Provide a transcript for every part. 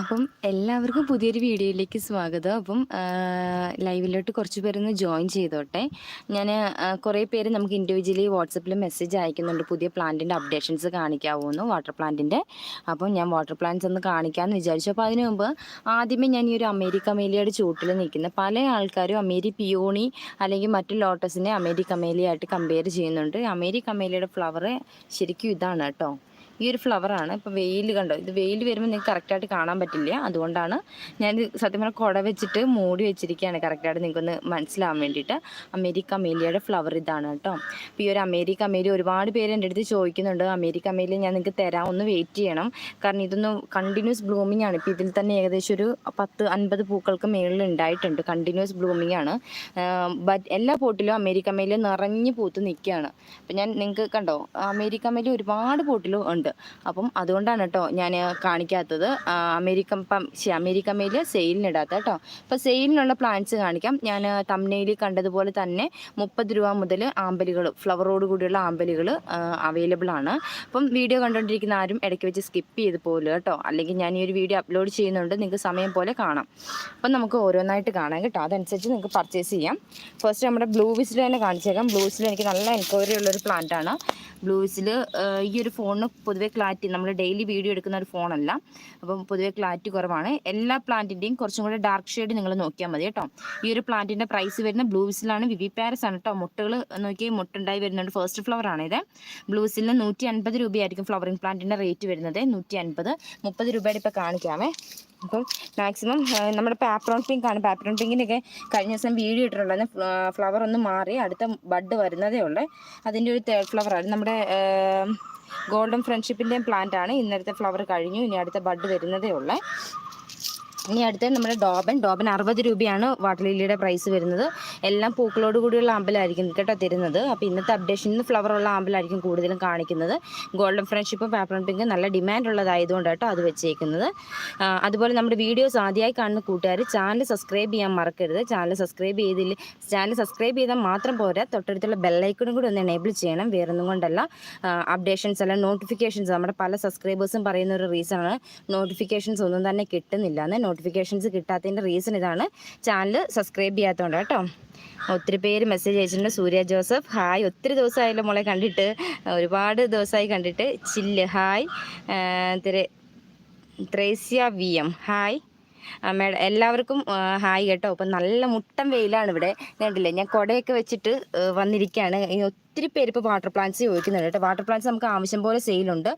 അപ്പം എല്ലാവർക്കും പുതിയൊരു വീഡിയോയിലേക്ക് സ്വാഗതം. അപ്പം ലൈവിലോട്ട് കുറച്ച് പേരൊന്ന് ജോയിൻ ചെയ്തോട്ടെ. ഞാൻ കുറേ പേര് നമുക്ക് ഇൻഡിവിജ്വലി വാട്സപ്പിൽ മെസ്സേജ് അയക്കുന്നുണ്ട്. പുതിയ പ്ലാന്റിന്റെ അപ്ഡേഷൻസ് കാണിക്കാവുമെന്ന് വാട്ടർ പ്ലാന്റിന്റെ അപ്പം ഞാൻ വാട്ടർ പ്ലാന്റ്സ് ഒന്ന് കാണിക്കാമെന്ന് വിചാരിച്ചു. അപ്പോൾ അതിനു മുമ്പ് ആദ്യമേ ഞാൻ ഈ ഒരു അമേരിക്ക മേലിയുടെ ചൂട്ടിൽ നിൽക്കുന്ന പല ആൾക്കാരും അമേരി പിയോണി അല്ലെങ്കിൽ മറ്റു ലോട്ടസിനെ അമേരിക്ക മേലിയായിട്ട് കമ്പയർ ചെയ്യുന്നുണ്ട്. അമേരിക്ക മേലിയുടെ ഫ്ലവർ ശരിക്കും ഇതാണ് കേട്ടോ. ഈ ഒരു ഫ്ലവറാണ് ഇപ്പോൾ വെയിൽ കണ്ടോ? ഇത് വെയിൽ വരുമ്പോൾ നിങ്ങൾക്ക് കറക്റ്റായിട്ട് കാണാൻ പറ്റില്ല. അതുകൊണ്ടാണ് ഞാൻ സത്യം പറഞ്ഞാൽ കുട വെച്ചിട്ട് മൂടി വെച്ചിരിക്കുകയാണ് കറക്റ്റായിട്ട് നിങ്ങൾക്കൊന്ന് മനസ്സിലാവാൻ വേണ്ടിയിട്ട്. അമേരിക്ക അമേലിയയുടെ ഫ്ലവർ ഇതാണ് കേട്ടോ. അപ്പോൾ ഈ ഒരു അമേരിക്ക അമേലി ഒരുപാട് പേര് എന്റെ അടുത്ത് ചോദിക്കുന്നുണ്ട്. അമേരിക്ക അമേലി ഞാൻ നിങ്ങൾക്ക് തരാം. ഒന്ന് വെയിറ്റ് ചെയ്യണം. കാരണം ഇതൊന്ന് കണ്ടിന്യൂസ് ബ്ലൂമിംഗ് ആണ്. ഇപ്പോൾ ഇതിൽ തന്നെ ഏകദേശം ഒരു പത്ത് അൻപത് പൂക്കൾക്ക് മേളിൽ ഉണ്ടായിട്ടുണ്ട്. കണ്ടിന്യൂസ് ബ്ലൂമിംഗ് ആണ്. ബട്ട് എല്ലാ പോട്ടിലും അമേരിക്ക അമേലി നിറഞ്ഞ് പൂത്ത് നിൽക്കുകയാണ്. അപ്പം ഞാൻ നിങ്ങൾക്ക് കണ്ടോ? അമേരിക്ക അമേലി ഒരുപാട് പോട്ടിലും ഉണ്ട്. അപ്പം അതുകൊണ്ടാണ് കേട്ടോ ഞാൻ കാണിക്കാത്തത്. അമേരിക്ക പം അമേരിക്ക മെയിൽ സെയിലിനിടാത്ത കേട്ടോ അപ്പോൾ സെയിലിനുള്ള പ്ലാന്റ്സ് കാണിക്കാം. ഞാൻ തമ്നയിൽ കണ്ടതുപോലെ തന്നെ മുപ്പത് രൂപ മുതൽ ആമ്പലുകൾ ഫ്ലവറോട് കൂടിയുള്ള ആമ്പലുകൾ അവൈലബിൾ ആണ്. അപ്പം വീഡിയോ കണ്ടുകൊണ്ടിരിക്കുന്ന ആരും ഇടയ്ക്ക് വെച്ച് സ്കിപ്പ് ചെയ്ത് പോലും കേട്ടോ അല്ലെങ്കിൽ ഞാൻ ഈ ഒരു വീഡിയോ അപ്ലോഡ് ചെയ്യുന്നുണ്ട്. നിങ്ങൾക്ക് സമയം പോലെ കാണാം. അപ്പം നമുക്ക് ഓരോന്നായിട്ട് കാണാം കേട്ടോ. അതനുസരിച്ച് നിങ്ങൾക്ക് പർച്ചേസ് ചെയ്യാം. ഫസ്റ്റ് നമ്മുടെ ബ്ലൂ വിസിൽ തന്നെ കാണിച്ചേക്കാം. ബ്ലൂ വിസിൽ എനിക്ക് നല്ല എൻക്വയറി ഉള്ളൊരു പ്ലാന്റ് ആണ്. ബ്ലൂസിൽ ഈ ഒരു ഫോണിന് പൊതുവെ ക്ലാറ്റി നമ്മൾ ഡെയിലി വീഡിയോ എടുക്കുന്ന ഒരു ഫോണല്ല. അപ്പം പൊതുവെ ക്ലാറ്റി കുറവാണ്. എല്ലാ പ്ലാന്റിന്റെയും കുറച്ചും കൂടെ ഡാർക്ക് ഷെയ്ഡ് നിങ്ങൾ നോക്കിയാൽ മതി കേട്ടോ. ഈ ഒരു പ്ലാന്റിന്റെ പ്രൈസ് വരുന്ന ബ്ലൂസിലാണ് വിവി പാരസ് ആണ് കേട്ടോ. മുട്ടുകൾ നോക്കി മുട്ടുണ്ടായി വരുന്നുണ്ട്. ഫസ്റ്റ് ഫ്ലവർ ആണ് ഇത്. ബ്ലൂസിൽ നൂറ്റി അൻപത് രൂപയായിരിക്കും ഫ്ലവറിംഗ് പ്ലാന്റിന്റെ റേറ്റ് വരുന്നത്. നൂറ്റി അൻപത്. മുപ്പത് രൂപയുടെ ഇപ്പോൾ കാണിക്കാമേ. അപ്പം മാക്സിമം നമ്മുടെ പാപ്രോൺ പിങ്ക് ആണ്. പാപ്രോൺ പിങ്കിന്റെയൊക്കെ കഴിഞ്ഞ ദിവസം വീഡിയോ ഇട്ടിട്ടുള്ളത് ഫ്ലവർ ഒന്ന് മാറി അടുത്ത ബഡ് വരുന്നതേ ഉള്ളൂ. അതിന്റെ ഒരു തേർഡ് ഫ്ലവറാണ് നമ്മുടെ ഗോൾഡൻ ഫ്രണ്ട്ഷിപ്പിന്റെയും പ്ലാന്റ് ആണ്. ഇന്നലത്തെ ഫ്ലവർ കഴിഞ്ഞു. ഇനി അടുത്ത ബഡ് വരുന്നതേ ഉള്ളൂ. ഇനി അടുത്ത നമ്മുടെ ഡോബൻ. ഡോബൻ അറുപത് രൂപയാണ് വാട്ടർ ലില്ലിയുടെ പ്രൈസ് വരുന്നത്. എല്ലാം പൂക്കളോട് കൂടിയുള്ള ആമ്പലായിരിക്കും കേട്ടോ തരുന്നത്. അപ്പോൾ ഇന്നത്തെ അപ്ഡേഷനിൽ ഫ്ലവർ ഉള്ള ആമ്പലായിരിക്കും കൂടുതലും കാണിക്കുന്നത്. ഗോൾഡൻ ഫ്രണ്ട്ഷിപ്പും പേപ്പർ പിങ്ക് നല്ല ഡിമാൻഡ് ഉള്ളതായതുകൊണ്ട് കേട്ടോ അത് വെച്ചേക്കുന്നത്. അതുപോലെ നമ്മുടെ വീഡിയോസ് ആദ്യമായി കാണുന്ന കൂട്ടുകാർ ചാനൽ സബ്സ്ക്രൈബ് ചെയ്യാൻ മറക്കരുത്. ചാനൽ സബ്സ്ക്രൈബ് ചെയ്തില്ല ചാനൽ സബ്സ്ക്രൈബ് ചെയ്താൽ മാത്രം പോരാ. തൊട്ടടുത്തുള്ള ബെല്ലൈക്കണും കൂടി ഒന്ന് എനേബിൾ ചെയ്യണം. വേറൊന്നും കൊണ്ടല്ല. അപ്ഡേഷൻസ് അല്ല നോട്ടിഫിക്കേഷൻസ് നമ്മുടെ പല സബ്സ്ക്രൈബേഴ്സും പറയുന്ന ഒരു റീസണാണ് നോട്ടിഫിക്കേഷൻസ് ഒന്നും തന്നെ കിട്ടുന്നില്ല. എന്ന് നോട്ടിഫിക്കേഷൻസ് കിട്ടാത്തതിന്റെ റീസൺ ഇതാണ്. ചാനൽ സബ്സ്ക്രൈബ് ചെയ്യാത്തതുകൊണ്ട് കേട്ടോ. ഒത്തിരി പേര് മെസ്സേജ് അയച്ചിട്ടുണ്ട്. Surya Joseph hi. ഒത്തിരി ദിവസമായല്ലോ മോളെ കണ്ടിട്ട്. ഒരുപാട് ദിവസമായി കണ്ടിട്ട്. ചില്ല് ഹായ്. തിരെ Thresia V M hi. Madam എല്ലാവർക്കും ഹായ് കേട്ടോ. അപ്പം നല്ല മുട്ടം വെയിലാണ് ഇവിടെ. കണ്ടില്ലേ? ഞാൻ കുടയൊക്കെ വെച്ചിട്ട് വന്നിരിക്കുകയാണ് ഒത്തിരി പേര് ഇപ്പോൾ വാട്ടർ പ്ലാന്റ്സ് ചോദിക്കുന്നുണ്ട് കേട്ടോ. വാട്ടർ പ്ലാന്റ്സ് നമുക്ക് ആവശ്യം പോലെ സെയിലുണ്ട്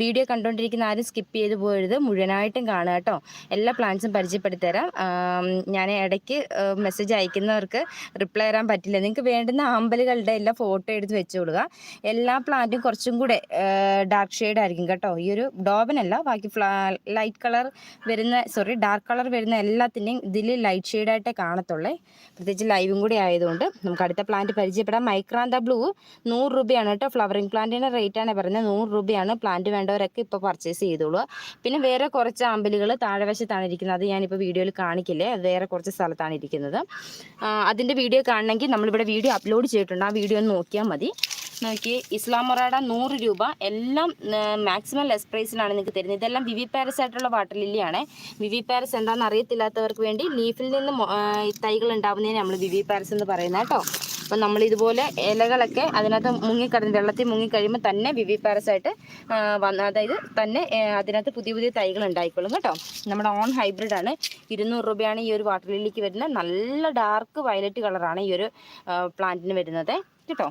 വീഡിയോ കണ്ടുകൊണ്ടിരിക്കുന്ന ആരും സ്കിപ്പ് ചെയ്ത് പോയത് മുഴുവനായിട്ടും കാണുക കേട്ടോ. എല്ലാ പ്ലാന്റ്സും പരിചയപ്പെടുത്തരാം ഞാൻ ഇടയ്ക്ക് മെസ്സേജ് അയക്കുന്നവർക്ക് റിപ്ലൈ തരാൻ പറ്റില്ല. നിങ്ങൾക്ക് വേണ്ടുന്ന ആമ്പലുകളുടെ എല്ലാ ഫോട്ടോ എടുത്ത് വെച്ചോളുക. എല്ലാ പ്ലാന്റും കുറച്ചും കൂടെ ഡാർക്ക് ഷെയ്ഡ് ആയിരിക്കും കേട്ടോ. ഈ ഒരു ഡോബനല്ല ബാക്കി ലൈറ്റ് കളർ വരുന്ന സോറി ഡാർക്ക് കളർ വരുന്ന എല്ലാത്തിന്റെയും ഇതിൽ ലൈറ്റ് ഷെയ്ഡായിട്ടേ കാണത്തുള്ളേ. പ്രത്യേകിച്ച് ലൈവും കൂടി ആയതുകൊണ്ട് നമുക്ക് അടുത്ത പ്ലാന്റ് പരിചയപ്പെടാം. മൈക്രാന്ത ബ്ലൂ നൂറ് രൂപയാണ് കേട്ടോ. ഫ്ലവറിങ് പ്ലാന്റിന്റെ റേറ്റാണ് പറയുന്നത് നൂറ് രൂപയാണ് പ്ലാന്റ് വേണ്ടവരൊക്കെ ഇപ്പോൾ പർച്ചേസ് ചെയ്തോളൂ. പിന്നെ വേറെ കുറച്ച് ആമ്പലുകൾ താഴെ വശത്താണ് ഇരിക്കുന്നത്. അത് ഞാനിപ്പോൾ വീഡിയോയിൽ കാണിക്കില്ലേ? അത് വേറെ കുറച്ച് സ്ഥലത്താണ് ഇരിക്കുന്നത്. അതിന്റെ വീഡിയോ കാണണമെങ്കിൽ നമ്മളിവിടെ വീഡിയോ അപ്ലോഡ് ചെയ്തിട്ടുണ്ട്. ആ വീഡിയോ ഒന്ന് നോക്കിയാൽ മതി. നോക്കി. ഇസ്ലാം മൊറാഡ നൂറ് രൂപ. എല്ലാം മാക്സിമം ലെസ് പ്രൈസിലാണ് നിങ്ങൾക്ക് തരുന്നത്. ഇതെല്ലാം വിവി പാരസ് ആയിട്ടുള്ള വാട്ടർ ലില്ലിയാണ് വിവി പാരസ് എന്താണെന്ന് അറിയത്തില്ലാത്തവർക്ക് വേണ്ടി ലീഫിൽ നിന്ന് തൈകൾ ഉണ്ടാവുന്നതിന് നമ്മൾ വിവി പാരസ് എന്ന് പറയുന്നത് കേട്ടോ. അപ്പം നമ്മൾ ഇതുപോലെ ഇലകളൊക്കെ അതിനകത്ത് മുങ്ങിക്കിടന്ന് വെള്ളത്തിൽ മുങ്ങിക്കഴിയുമ്പോൾ തന്നെ വിവി പാരസായിട്ട് വന്ന് അതായത് തന്നെ അതിനകത്ത് പുതിയ പുതിയ തൈകൾ ഉണ്ടായിക്കോളും കേട്ടോ. നമ്മുടെ ഓൺ ഹൈബ്രിഡ് ആണ്. ഇരുന്നൂറ് രൂപയാണ് ഈ ഒരു വാട്ടർ ലില്ലിക്ക് വരുന്നത് നല്ല ഡാർക്ക് വയലറ്റ് കളറാണ് ഈ ഒരു പ്ലാന്റിന് വരുന്നത്. കേട്ടോ?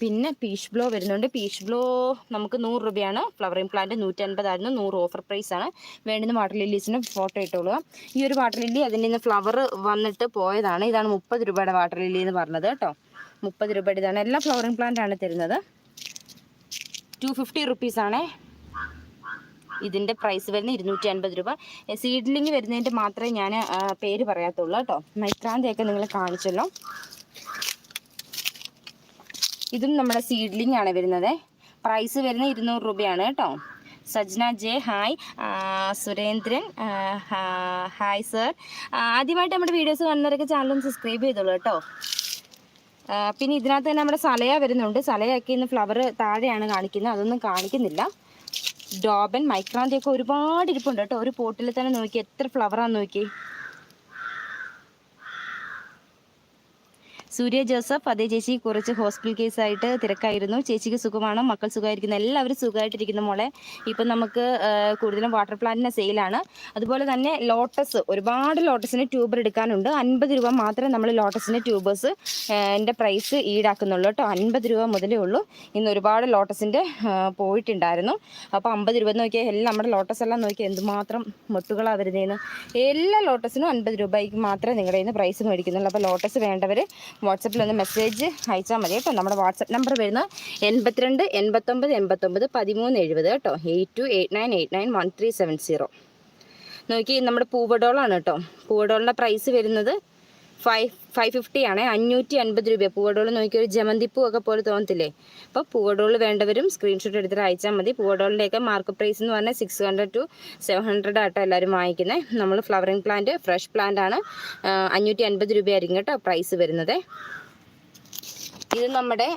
പിന്നെ പീഷ് ബ്ലോ വരുന്നുണ്ട്. പീഷ് ബ്ലോ നമുക്ക് നൂറ് രൂപയാണ്. ഫ്ലവറിംഗ് പ്ലാന്റ് നൂറ്റൻപതായിരുന്നു. നൂറ് ഓഫർ പ്രൈസ് ആണ്. വേണ്ടുന്ന വാട്ടർ ലില്ലീസിന് ഫോട്ടോ ഇട്ടോളുക. ഈ ഒരു വാട്ടർ ലില്ലി അതിൽ നിന്ന് ഫ്ലവർ വന്നിട്ട് പോയതാണ്. ഇതാണ് മുപ്പത് രൂപയുടെ വാട്ടർ ലില്ലി എന്ന് പറഞ്ഞത് കേട്ടോ. മുപ്പത് രൂപയുടെ ഇതാണ്. എല്ലാ ഫ്ലവറിംഗ് പ്ലാന്റ് ആണ് തരുന്നത്. ടു ഫിഫ്റ്റി റുപ്പീസാണേ ഇതിന്റെ പ്രൈസ് വരുന്നത് ഇരുന്നൂറ്റി അൻപത് രൂപ സീഡ്ലിംഗ് വരുന്നതിന്റെ മാത്രമേ ഞാൻ പേര് പറയാത്തുള്ളൂ കേട്ടോ. മൈക്രാന്തിയൊക്കെ നിങ്ങൾ കാണിച്ചല്ലോ. ഇതും നമ്മുടെ സീഡ്ലിംഗ് ആണ് വരുന്നത്. പ്രൈസ് വരുന്നത് ഇരുന്നൂറ് രൂപയാണ് കേട്ടോ. Sajna J hi Surendran hi sir ആദ്യമായിട്ട് നമ്മുടെ വീഡിയോസ് കാണുന്നവരൊക്കെ ചാനലും സബ്സ്ക്രൈബ് ചെയ്തോളൂ കേട്ടോ. പിന്നെ ഇതിനകത്ത് തന്നെ നമ്മുടെ സലയ വരുന്നുണ്ട്. സലയൊക്കെ ഇന്ന് ഫ്ലവർ താഴെയാണ് കാണിക്കുന്നത്. അതൊന്നും കാണിക്കുന്നില്ല. ഡോബൻ മൈക്രാന്തി ഒക്കെ ഒരുപാട് ഇരിപ്പുണ്ട് കേട്ടോ. ഒരു പോട്ടിൽ തന്നെ നോക്കി എത്ര ഫ്ലവറാന്ന് നോക്കി സൂര്യ ജോസഫ് അതേ ചേച്ചി കുറച്ച് ഹോസ്പിറ്റൽ കേസായിട്ട് തിരക്കായിരുന്നു. ചേച്ചിക്ക് സുഖമാണ്? മക്കൾ സുഖമായിരിക്കുന്നു? എല്ലാവരും സുഖമായിട്ടിരിക്കുന്നു മോളെ. ഇപ്പം നമുക്ക് കൂടുതലും വാട്ടർ പ്ലാന്റിന് സെയിലാണ്. അതുപോലെ തന്നെ ലോട്ടസ് ഒരുപാട് ലോട്ടസിന് ട്യൂബർ എടുക്കാനുണ്ട്. അൻപത് രൂപ മാത്രമേ നമ്മൾ ലോട്ടസിന്റെ ട്യൂബേഴ്സ് എന്റെ പ്രൈസ് ഈടാക്കുന്നുള്ളൂ കേട്ടോ. അൻപത് രൂപ മുതലേ ഉള്ളൂ. ഇന്ന് ഒരുപാട് ലോട്ടസിന്റെ പോയിട്ടുണ്ടായിരുന്നു. അപ്പോൾ അമ്പത് രൂപ നോക്കിയാൽ എല്ലാം നമ്മുടെ ലോട്ടസ് എല്ലാം നോക്കിയാൽ എന്തുമാത്രം മൊട്ടുകളാണ് വരുന്നതെന്ന് എല്ലാ ലോട്ടസിനും അൻപത് രൂപയ്ക്ക് മാത്രമേ നിങ്ങളുടെ നിന്ന് പ്രൈസ് മേടിക്കുന്നുള്ളൂ. അപ്പോൾ ലോട്ടസ് വേണ്ടവർ വാട്സപ്പിൽ ഒന്ന് മെസ്സേജ് അയച്ചാൽ മതി കേട്ടോ. നമ്മുടെ വാട്സപ്പ് നമ്പർ വരുന്നത് എൺപത്തിരണ്ട് എൺപത്തൊമ്പത് എൺപത്തൊമ്പത് പതിമൂന്ന് എഴുപത് കേട്ടോ. Eight two eight nine eight nine one three seven zero. നോക്കി നമ്മുടെ പൂവഡോളാണ് കേട്ടോ. പൂവഡോളിന്റെ പ്രൈസ് വരുന്നത് ഫൈവ് ഫൈവ് ഫിഫ്റ്റി ആണ്. അഞ്ഞൂറ്റി അൻപത് രൂപ പൂവടോൾ നോക്കി ഒരു ജമന്തിപ്പൂ ഒക്കെ പോലെ തോന്നത്തില്ലേ? അപ്പോൾ പൂവടോൾ വേണ്ടവരും സ്ക്രീൻഷോട്ട് എടുത്തിട്ട് അയച്ചാൽ മതി. പൂവടോളിന്റെയൊക്കെ മാർക്ക് പ്രൈസ് എന്ന് പറഞ്ഞാൽ six hundred two seven hundred ആട്ടോ എല്ലാവരും വാങ്ങിക്കുന്നത് നമ്മൾ ഫ്ലവറിങ് പ്ലാന്റ് ഫ്രഷ് പ്ലാന്റ് ആണ്. അഞ്ഞൂറ്റി അൻപത് രൂപയായിരിക്കും കേട്ടോ പ്രൈസ് വരുന്നത്. ഇത് നമ്മുടെ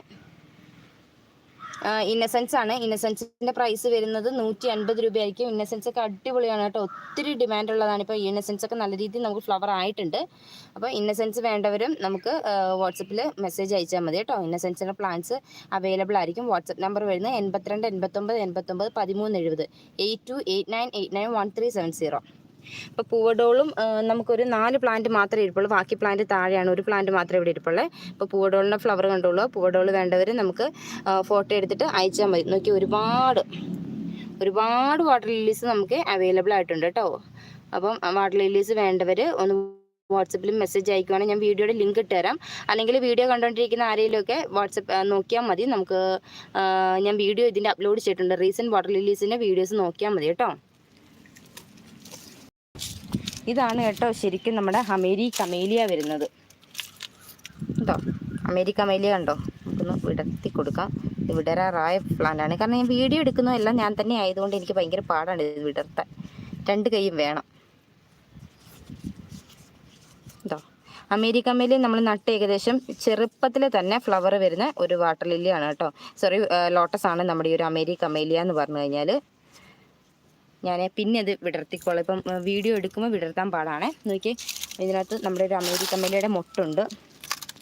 ഇന്നസെൻസ് ആണ്. ഇന്നസെൻസിന്റെ പ്രൈസ് വരുന്നത് നൂറ്റി അൻപത് രൂപയായിരിക്കും. ഇന്നസെൻസ് ഒക്കെ അടിപൊളിയാണ് കേട്ടോ. ഒത്തിരി ഡിമാൻഡ് ഉള്ളതാണ്. ഇപ്പോൾ ഇന്നസെൻസ് ഒക്കെ നല്ല രീതിയിൽ നമുക്ക് ഫ്ലവർ ആയിട്ടുണ്ട്. അപ്പോൾ ഇന്നസെൻസ് വേണ്ടവരും നമുക്ക് വാട്സപ്പിൽ മെസ്സേജ് അയച്ചാൽ മതി കേട്ടോ. ഇന്നസെൻസിന്റെ പ്ലാൻസ് അവൈലബിൾ ആയിരിക്കും. വാട്സപ്പ് നമ്പർ വരുന്നത് എൺപത്തിരണ്ട് എൺപത്തൊമ്പത് എൺപത്തൊമ്പത് പതിമൂന്ന് എഴുപത്. Eight two eight nine eight nine one three seven zero. ഇപ്പോൾ പൂവഡോളും നമുക്കൊരു നാല് പ്ലാന്റ് മാത്രമേ ഇരിപ്പുള്ളൂ. ബാക്കി പ്ലാന്റ് താഴെയാണ്. ഒരു പ്ലാന്റ് മാത്രമേ ഇവിടെ ഇരിപ്പുള്ളൂ. ഇപ്പോൾ പൂവഡോളിന്റെ ഫ്ലവർ കണ്ടുള്ളൂ. പൂവഡോൾ വേണ്ടവർ നമുക്ക് ഫോട്ടോ എടുത്തിട്ട് അയച്ചാൽ മതി. നോക്കി ഒരുപാട് ഒരുപാട് വാട്ടർ ലില്ലീസ് നമുക്ക് അവൈലബിൾ ആയിട്ടുണ്ട് കേട്ടോ. അപ്പം വാട്ടർ ലില്ലീസ് വേണ്ടവർ ഒന്ന് വാട്സപ്പിൽ മെസ്സേജ് അയക്കുവാണെങ്കിൽ ഞാൻ വീഡിയോയുടെ ലിങ്ക് ഇട്ടുതരാം അല്ലെങ്കിൽ വീഡിയോ കണ്ടുകൊണ്ടിരിക്കുന്ന ആരെങ്കിലുമൊക്കെ വാട്സപ്പ് നോക്കിയാൽ മതി. നമുക്ക് ഞാൻ വീഡിയോ ഇതിന്റെ അപ്ലോഡ് ചെയ്തിട്ടുണ്ട്. റീസെന്റ് വാട്ടർ ലില്ലീസിന്റെ വീഡിയോസ് നോക്കിയാൽ മതി കേട്ടോ. ഇതാണ് കേട്ടോ ശരിക്കും നമ്മുടെ അമേരി കമേലിയ വരുന്നത്. കേട്ടോ അമേരി കമേലിയ കണ്ടോ? നമുക്കൊന്ന് വിടത്തി കൊടുക്കാം. ഇത് വിടരാറായ പ്ലാന്റ് ആണ് കാരണം ഞാൻ വീഡിയോ എടുക്കുന്നതെല്ലാം ഞാൻ തന്നെ ആയതുകൊണ്ട് എനിക്ക് ഭയങ്കര പാടാണ് ഇത് വിടർത്താൻ. രണ്ട് കൈയും വേണം. കേട്ടോ അമേരിക്ക കമേലിയ നമ്മൾ നട്ട് ഏകദേശം ചെറുപ്പത്തിൽ തന്നെ ഫ്ലവർ വരുന്ന ഒരു വാട്ടർ ലില്ലിയാണ് കേട്ടോ. സോറി ലോട്ടസ് ആണ് നമ്മുടെ ഈ ഒരു അമേരിക്ക കമേലിയ എന്ന് പറഞ്ഞു കഴിഞ്ഞാൽ ഞാൻ പിന്നെ അത് വിടർത്തിക്കോളാം. ഇപ്പം വീഡിയോ എടുക്കുമ്പോൾ വിടർത്താൻ പാടാണേ. നോക്കി ഇതിനകത്ത് നമ്മുടെ ഒരു അമേരിക്കൻ മല്ലിയുടെ മുട്ടുണ്ട്.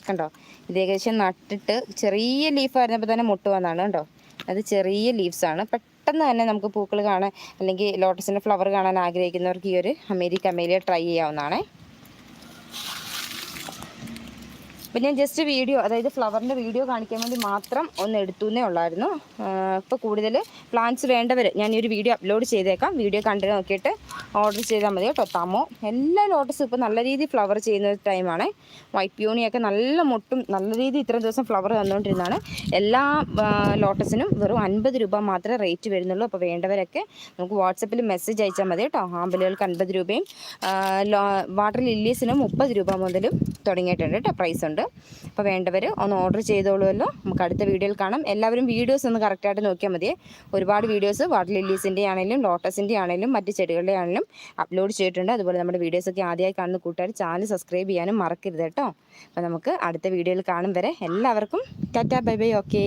കണ്ടോ? ഇത് ഏകദേശം നട്ടിട്ട് ചെറിയ ലീഫായിരുന്നപ്പോൾ തന്നെ മുട്ട് വന്നാണ് കണ്ടോ? അത് ചെറിയ ലീവ്സാണ്. പെട്ടെന്ന് തന്നെ നമുക്ക് പൂക്കൾ കാണാൻ അല്ലെങ്കിൽ ലോട്ടസിന്റെ ഫ്ലവർ കാണാൻ ആഗ്രഹിക്കുന്നവർക്ക് ഈ ഒരു അമേരിക്ക അമേലിയ ട്രൈ ചെയ്യാവുന്നതാണേ. അപ്പം ഞാൻ ജസ്റ്റ് വീഡിയോ അതായത് ഫ്ലവറിന്റെ വീഡിയോ കാണിക്കാൻ വേണ്ടി മാത്രം ഒന്ന് എടുത്തുന്നേ ഉള്ളായിരുന്നു. ഇപ്പോൾ കൂടുതൽ പ്ലാന്റ്സ് വേണ്ടവർ ഞാൻ ഈ ഒരു വീഡിയോ അപ്ലോഡ് ചെയ്തേക്കാം. വീഡിയോ കണ്ടു നോക്കിയിട്ട് ഓർഡർ ചെയ്താൽ മതി കേട്ടോ തമോ. എല്ലാ ലോട്ടസും ഇപ്പോൾ നല്ല രീതിയിൽ ഫ്ലവർ ചെയ്യുന്ന ടൈമാണ് വൈറ്റ് പ്യൂണിയൊക്കെ നല്ല മുട്ടും നല്ല രീതിയിൽ ഇത്രയും ദിവസം ഫ്ലവർ തന്നുകൊണ്ടിരുന്നതാണ് എല്ലാ ലോട്ടസിനും വെറും അൻപത് രൂപ മാത്രമേ റേറ്റ് വരുന്നുള്ളൂ. അപ്പോൾ വേണ്ടവരൊക്കെ നമുക്ക് വാട്സപ്പിൽ മെസ്സേജ് അയച്ചാൽ മതി കേട്ടോ. ആമ്പലുകൾക്ക് അൻപത് രൂപയും വാട്ടർ ലില്ലീസിന് മുപ്പത് രൂപ മുതലും തുടങ്ങിയിട്ടുണ്ട് കേട്ടോ. പ്രൈസ് ഉണ്ട്. അപ്പോൾ വേണ്ടവർ ഒന്ന് ഓർഡർ ചെയ്തോളുമല്ലോ. നമുക്ക് അടുത്ത വീഡിയോയിൽ കാണാം. എല്ലാവരും വീഡിയോസ് ഒന്ന് കറക്റ്റായിട്ട് നോക്കിയാൽ മതി. ഒരുപാട് വീഡിയോസ് വാട്ടർ ലില്ലീസിന്റെ ആണെങ്കിലും ലോട്ടസിന്റെ ആണെങ്കിലും മറ്റ് ചെടികളുടെ ആണെങ്കിലും അപ്ലോഡ് ചെയ്തിട്ടുണ്ട്. അതുപോലെ നമ്മുടെ വീഡിയോസൊക്കെ ആദ്യമായി കാണുന്ന കൂട്ടുകാർ ചാനൽ സബ്സ്ക്രൈബ് ചെയ്യാനും മറക്കരുത് കേട്ടോ. അപ്പോൾ നമുക്ക് അടുത്ത വീഡിയോയിൽ കാണും വരെ. എല്ലാവർക്കും ടാറ്റാ ബൈ ബൈ ഓക്കേ